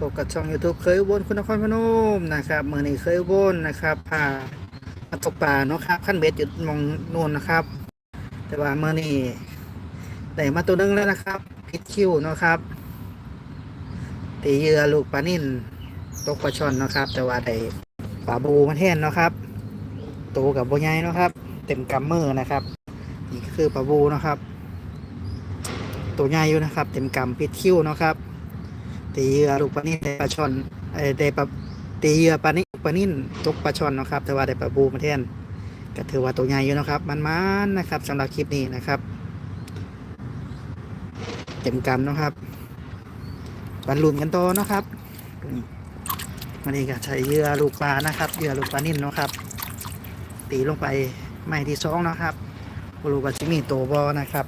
พบกับช่อง YouTube เคยอุบลคุณนครพนมนะครับเมื่อนี้เคยอุบลนะครับพามาตกปลาเนาะครับขั้นเบ็ดอยู่มองนู่นนะครับ แต่ว่าเมื่อนี้ได้มาตัวหนึงแล้วนะครับพิษคิวเนาะครับตีเหยื่อลูกปลานิ่นตกปลาช่อนเนาะครับ แต่ว่าได้ปลาบูมาแทนเนาะครับโตกับโบใหญ่เนาะครับ เต็มกำมือนะครับนี่ก็คือปลาบูเนาะครับ ตัวใหญ่อยู่นะครับ เต็มกำพิษคิวเนาะครับ ตีเหยื่อลูกปลานิ่นได้ปลาช่อนเอ้ยได้ปลาตีเหยื่อปลานิ่นปลานิ่นตกปลาช่อนนะครับ แต่ว่าได้ปลาบูมาแทนก็ถือว่าตัวใหญ่อยู่นะครับ มันมันนะครับสำหรับคลิปนี้นะครับ เต็มกำเนะครับบรรลุนกันโตนะครับมันนี้ก็ใช้เหยื่อลูกปลานะครับเหยื่อลูกปลานิ่นนะครับ ตีลงไปไม้ที่สองนะครับบรูว่าจะมีตัวบอนะครับ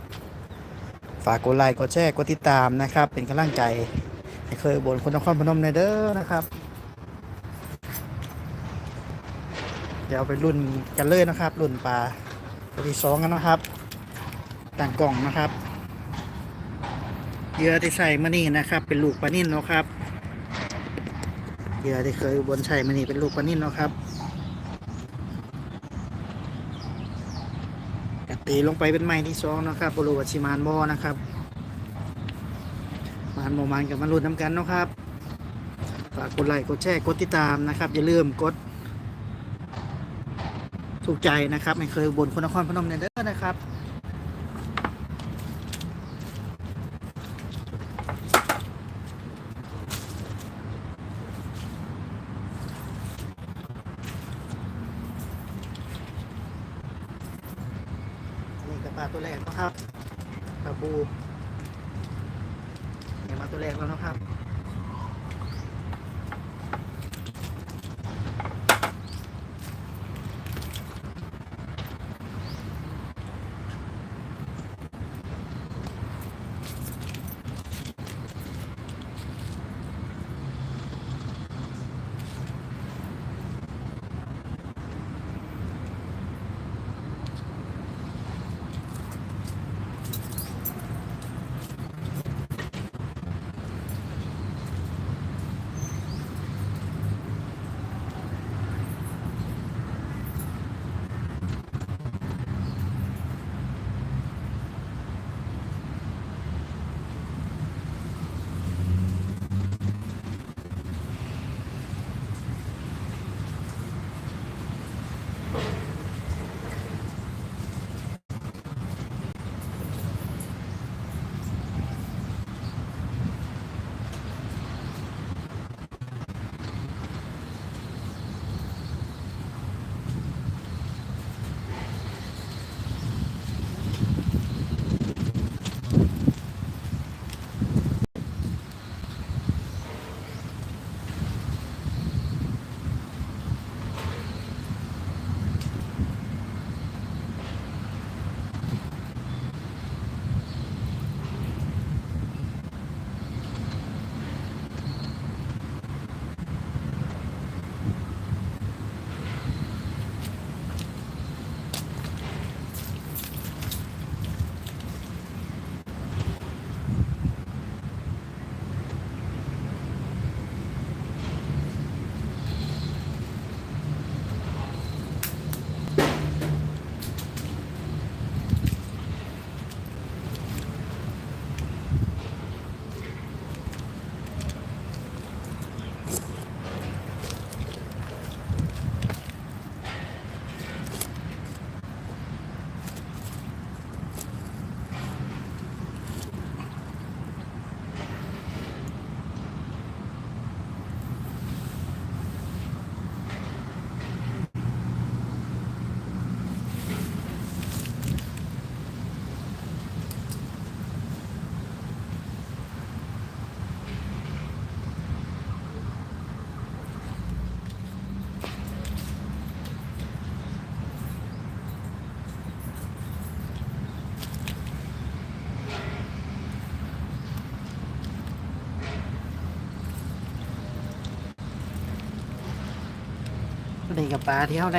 ฝากกดไลค์กดแชร์กดติดตามนะครับ เป็นกำลังใจ เคยบนคนนครพนมในเด้อนะครับ เดี๋ยวไปรุ่นกันเลยนะครับ รุ่นปลาตัวที่สองกันนะครับ ต่างกล่องนะครับเยื่อที่ใส่มานี่นะครับ เป็นลูกปลานิ่นเนาะครับเหยื่อที่เคยบนใส่มานี่เป็นลูกปลานิ่นเนาะครับตีลงไปเป็นไม้ที่สองนะครับบรูวัชิมานบอนะครับ มานโมมานกับมารุนน้ำกันนะครับฝากกดไลค์กดแชร์กดติดตามนะครับ อย่าลืมกดถูกใจนะครับ ไม่เคยบนคนนครพนมเนี่ยเด้อนะครับนี่กระปลาตัวแรกนะครับปลาบู ตัวแรกแล้วนะครับ นี่กับปลาที่เขาได้